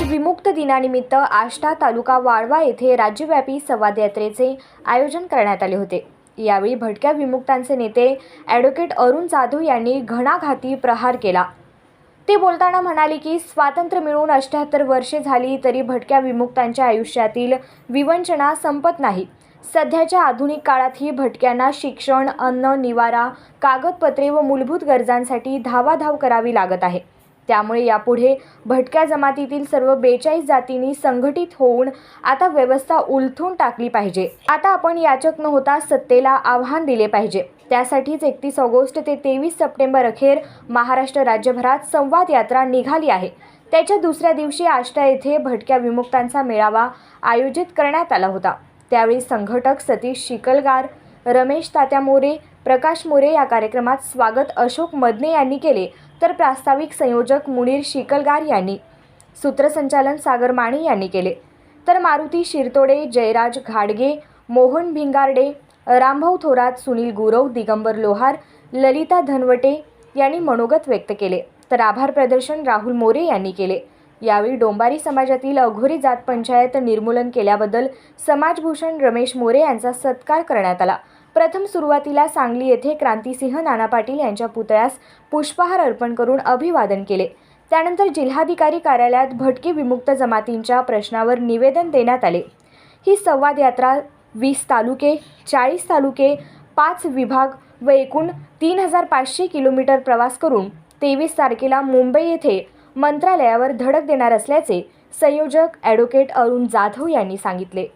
आज विमुक्त दिनानिमित्त आष्टा तालुका वाळवा येथे राज्यव्यापी संवाद यात्रेचे आयोजन करण्यात आले होते. यावेळी भटक्या विमुक्तांचे नेते ॲडव्होकेट अरुण जाधव यांनी घणाघाती प्रहार केला. ते बोलताना म्हणाले की स्वातंत्र्य मिळून अष्ट्याहत्तर वर्षे झाली तरी भटक्या विमुक्तांच्या आयुष्यातील विवंचना संपत नाही. सध्याच्या आधुनिक काळातही भटक्यांना शिक्षण अन्न निवारा कागदपत्रे व मूलभूत गरजांसाठी धावाधाव करावी लागत आहे. त्यामुळे यापुढे भटक्या जमातीतील सर्व बेचाळीस जातींनी संघटित होऊन आता व्यवस्था उलथून टाकली पाहिजे. आता आपण याचक न होता सत्तेला आव्हान दिले पाहिजे. त्यासाठीच एकतीस ऑगस्ट ते तेवीस सप्टेंबर अखेर महाराष्ट्र राज्यभरात संवाद यात्रा निघाली आहे. त्याच्या दुसऱ्या दिवशी आष्टा येथे भटक्या विमुक्तांचा मेळावा आयोजित करण्यात आला होता. त्यावेळी संघटक सतीश शिकलगार रमेश तात्या मोरे प्रकाश मोरे या कार्यक्रमात स्वागत अशोक मदने यांनी केले. तर प्रास्ताविक संयोजक मुनीर शिकलगार यांनी सूत्रसंचालन सागर माने यांनी केले. तर मारुती शिरतोडे जयराज घाडगे मोहन भिंगारडे रामभाऊ थोरात सुनील गुरव दिगंबर लोहार ललिता धनवटे यांनी मनोगत व्यक्त केले. तर आभार प्रदर्शन राहुल मोरे यांनी केले. यावेळी डोंबारी समाजातील अघोरी जात पंचायत निर्मूलन केल्याबद्दल समाजभूषण रमेश मोरे यांचा सत्कार करण्यात आला. प्रथम सुरुवातीला सांगली येथे क्रांतिसिंह नाना पाटील यांच्या पुतळ्यास पुष्पहार अर्पण करून अभिवादन केले. त्यानंतर जिल्हाधिकारी कार्यालयात भटकी विमुक्त जमातींच्या प्रश्नावर निवेदन देण्यात आले. ही संवाद यात्रा वीस तालुके चाळीस तालुके पाच विभाग व एकूण तीन हजार पाचशे किलोमीटर प्रवास करून तेवीस तारखेला मुंबई येथे मंत्रालयावर धडक देणार असल्याचे संयोजक ॲडव्होकेट अरुण जाधव यांनी सांगितले.